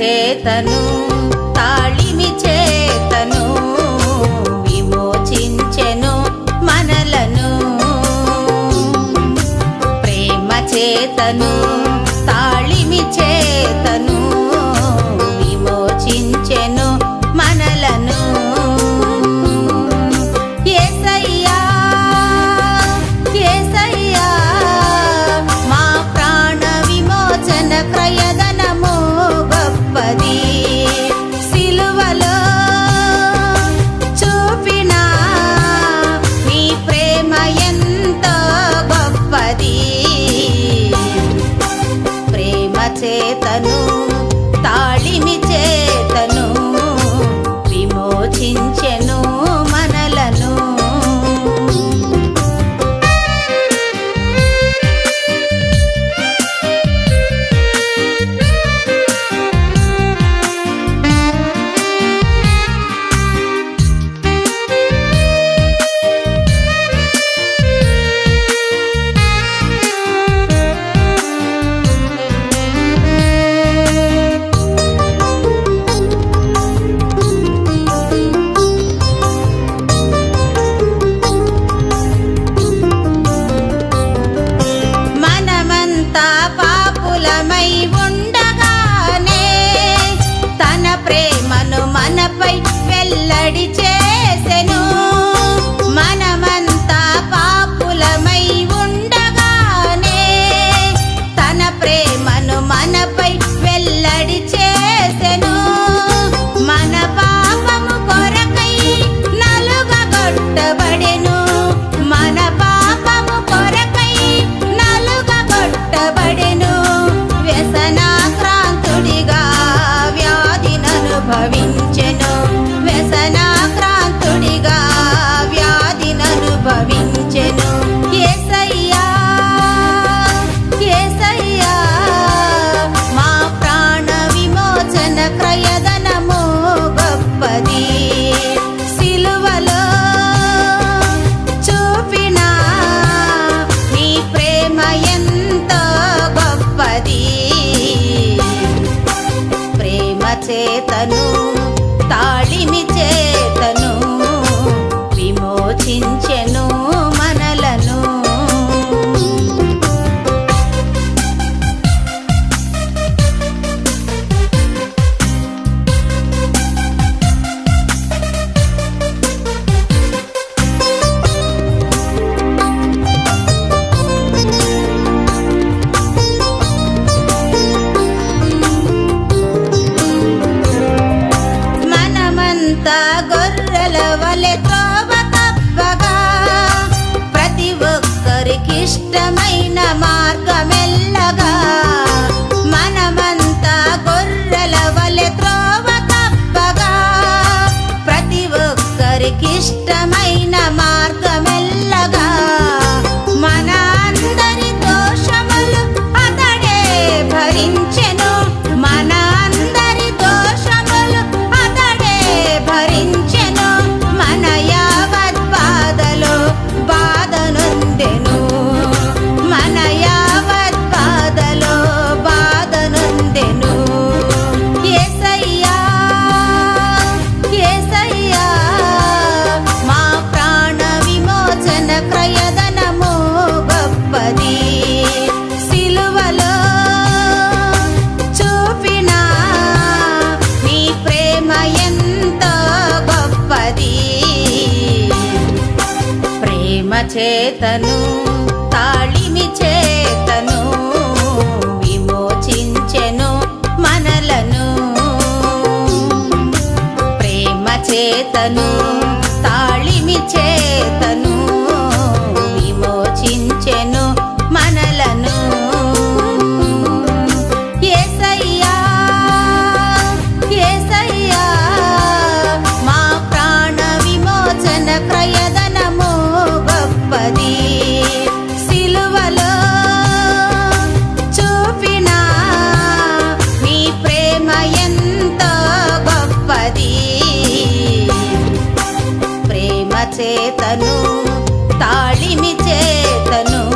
చేతను తాళిమి చేతను విమోచించెను మనలను. ప్రేమ చేతను. మనపై వెల్లడి చేసెను. మనమంతా పాపులమై ఉండగానే తన ప్రేమను మనపై వెల్లడి verano. చేతను. చేతను తాళిని చేతను.